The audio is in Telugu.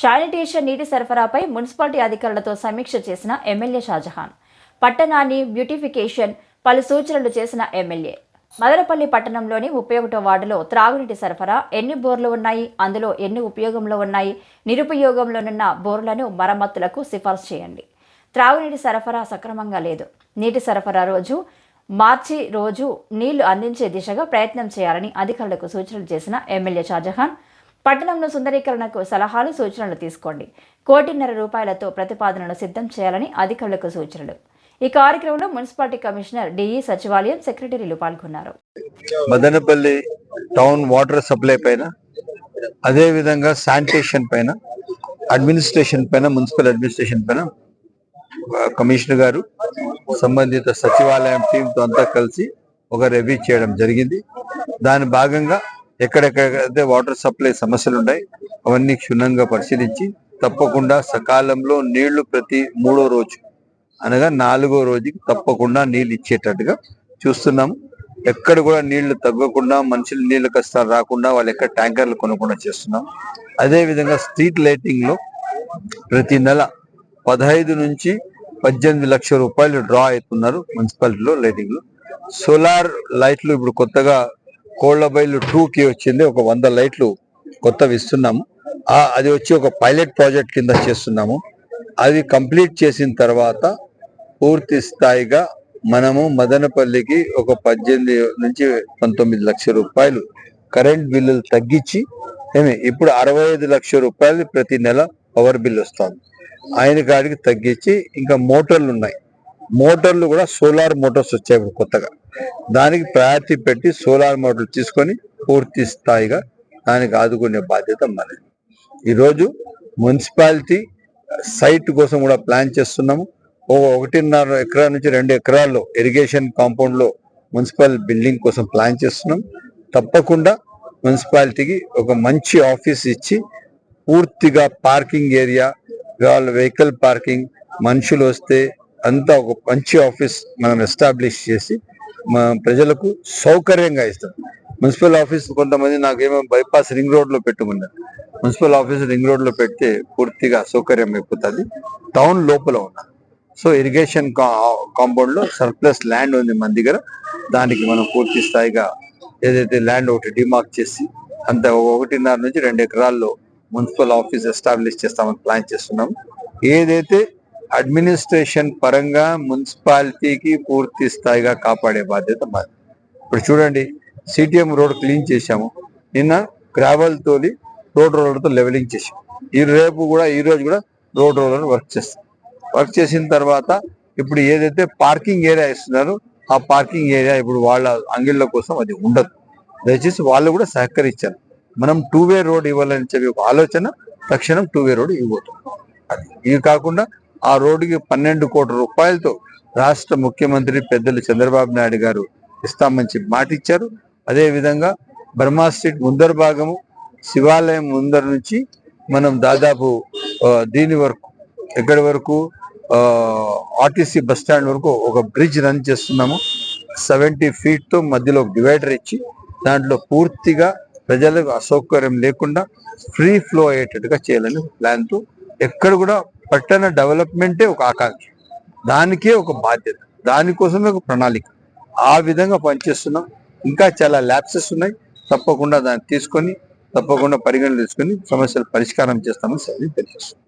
శానిటేషన్ నీటి సరఫరాపై మున్సిపాలిటీ అధికారులతో సమీక్ష చేసిన ఎమ్మెల్యే షాజహాన్. పట్టణాన్ని బ్యూటిఫికేషన్ పలు సూచనలు చేసిన ఎమ్మెల్యే. మదనపల్లి పట్టణంలోని ముప్పై ఒకటో వార్డులో త్రాగునీటి సరఫరా ఎన్ని బోర్లు ఉన్నాయి? అందులో ఎన్ని ఉపయోగంలో ఉన్నాయి? నిరుపయోగంలోనున్న బోర్లను మరమ్మతులకు సిఫార్సు చేయండి. త్రాగునీటి సరఫరా సక్రమంగా లేదు. నీటి సరఫరా రోజు మార్చి రోజు నీళ్ళు అందించే దిశగా ప్రయత్నం చేయాలని అధికారులకు సూచనలు చేసిన ఎమ్మెల్యే షాజహాన్ పట్టణంలో సుందరీకరణకు సలహాలు సూచనలు తీసుకోండి. కోటిన్నర రూపాయలతో ప్రతిపాదనను సిద్ధం చేయాలని అధికారులకు సూచనలు. ఈ కార్యక్రమంలో మున్సిపాలిటీ కమిషనర్ డిఈ సచివాలయం సెక్రటరీలు పాల్గొన్నారు. మదనపల్లి టౌన్ వాటర్ సప్లై పైన అదే విధంగా శానిటేషన్ పైన అడ్మినిస్ట్రేషన్ పైన మున్సిపల్ అడ్మినిస్ట్రేషన్ పైన కమిషనర్ గారు సంబంధిత సచివాలయం టీంతో అంతా కలిసి ఒక రివ్యూ చేయడం జరిగింది. దాని భాగంగా ఎక్కడెక్కడైతే వాటర్ సప్లై సమస్యలు ఉన్నాయి అవన్నీ క్షుణ్ణంగా పరిశీలించి తప్పకుండా సకాలంలో నీళ్ళు ప్రతి మూడో రోజు అనగా నాలుగో రోజుకి తప్పకుండా నీళ్ళు ఇచ్చేటట్టుగా చూస్తున్నాము. ఎక్కడ కూడా నీళ్ళు తగ్గకుండా మనుషులు నీళ్ళ కష్టాలు రాకుండా వాళ్ళు ఎక్కడ ట్యాంకర్లు కొనకుండా చేస్తున్నాం. అదే విధంగా స్ట్రీట్ లైటింగ్లో ప్రతి నెల పదహైదు నుంచి పద్దెనిమిది లక్షల రూపాయలు డ్రా అవుతున్నారు మున్సిపాలిటీలో లైటింగ్లో సోలార్ లైట్లు ఇప్పుడు కొత్తగా కోళ్ళ బయలు టూకి వచ్చింది. ఒక వంద లైట్లు కొత్తవి ఇస్తున్నాము. ఆ అది వచ్చి ఒక పైలట్ ప్రాజెక్ట్ కింద చేస్తున్నాము. అది కంప్లీట్ చేసిన తర్వాత పూర్తి స్థాయిగా మనము మదనపల్లికి ఒక పద్దెనిమిది నుంచి పంతొమ్మిది లక్షల రూపాయలు కరెంట్ బిల్లులు తగ్గించి ఏమి ఇప్పుడు అరవై ఐదు లక్షల రూపాయలు ప్రతి నెల పవర్ బిల్ వస్తుంది. ఆయన కాడికి తగ్గించి ఇంకా మోటార్లు ఉన్నాయి. మోటార్లు కూడా సోలార్ మోటార్స్ వచ్చాయి ఇప్పుడు కొత్తగా. దానికి ప్రయారిటీ పెట్టి సోలార్ మోటార్లు తీసుకొని పూర్తి స్థాయిగా దానికి ఆదుకునే బాధ్యత మనది ఈరోజు మున్సిపాలిటీ సైట్ కోసం కూడా ప్లాన్ చేస్తున్నాము. ఒక ఒకటిన్నర ఎకరా నుంచి రెండు ఎకరాల్లో ఇరిగేషన్ కాంపౌండ్లో మున్సిపల్ బిల్డింగ్ కోసం ప్లాన్ చేస్తున్నాం. తప్పకుండా మున్సిపాలిటీకి ఒక మంచి ఆఫీస్ ఇచ్చి పూర్తిగా పార్కింగ్ ఏరియా వాళ్ళ వెహికల్ పార్కింగ్ మనుషులు వస్తే అంతా ఒక మంచి ఆఫీస్ మనం ఎస్టాబ్లిష్ చేసి మా ప్రజలకు సౌకర్యంగా ఇస్తాం. మున్సిపల్ ఆఫీస్ కొంతమంది నాకేమో బైపాస్ రింగ్ రోడ్లో పెట్టుకున్నారు. మున్సిపల్ ఆఫీస్ రింగ్ రోడ్లో పెడితే పూర్తిగా సౌకర్యం అయిపోతుంది. టౌన్ లోపల ఉన్నారు సో ఇరిగేషన్ కాంపౌండ్లో సర్ప్లస్ ల్యాండ్ ఉంది మన దగ్గర. దానికి మనం పూర్తి స్థాయిగా ఏదైతే ల్యాండ్ ఒకటి డిమార్క్ చేసి అంత ఒకటిన్నర నుంచి రెండు ఎకరాల్లో మున్సిపల్ ఆఫీస్ ఎస్టాబ్లిష్ చేస్తామని ప్లాన్ చేస్తున్నాం ఏదైతే అడ్మినిస్ట్రేషన్ పరంగా మున్సిపాలిటీకి పూర్తి స్థాయిగా కాపాడే బాధ్యత మాది. ఇప్పుడు చూడండి సిటిఎం రోడ్ క్లీన్ చేశాము. నిన్న గ్రావెల్ తోలి రోడ్ రోలర్తో లెవెలింగ్ చేసాం ఈ రేపు కూడా ఈ రోజు కూడా రోడ్ రోలర్ వర్క్ చేస్తాం. వర్క్ చేసిన తర్వాత ఇప్పుడు ఏదైతే పార్కింగ్ ఏరియా ఇస్తున్నారో ఆ పార్కింగ్ ఏరియా ఇప్పుడు వాళ్ళ అంగిళ్ళ కోసం అది ఉండదు. దయచేసి వాళ్ళు కూడా సహకరించారు మనం టూ వే రోడ్ ఇవ్వాలని చెప్పి ఒక ఆలోచన తక్షణం టూ వే రోడ్ ఇవ్వబోతున్నాం అది. ఇవి కాకుండా ఆ రోడ్డుకి పన్నెండు కోట్ల రూపాయలతో రాష్ట్ర ముఖ్యమంత్రి పెద్దలు చంద్రబాబు నాయుడు గారు ఇస్తామని చెప్పి మాట ఇచ్చారు స్ట్రీట్ ముందర భాగము శివాలయం ముందర నుంచి మనం దాదాపు దీని వరకు ఎక్కడి వరకు ఆర్టీసీ బస్ స్టాండ్ వరకు ఒక బ్రిడ్జ్ రన్ చేస్తున్నాము. సెవెంటీ ఫీట్తో మధ్యలో డివైడర్ ఇచ్చి దాంట్లో పూర్తిగా ప్రజలకు అసౌకర్యం లేకుండా ఫ్రీ ఫ్లో అయ్యేటట్టుగా చేయాలని ప్లాన్తో ఎక్కడ కూడా పట్టణ డెవలప్మెంటే ఒక ఆకాంక్ష దానికే ఒక బాధ్యత. దానికోసమే ఒక ప్రణాళిక. ఆ విధంగా పనిచేస్తున్నాం. ఇంకా చాలా ల్యాబ్సెస్ ఉన్నాయి. తప్పకుండా దాన్ని తీసుకొని తప్పకుండా పరిగణన తీసుకొని సమస్యలు పరిష్కారం చేస్తామని తెలియజేస్తున్నాం.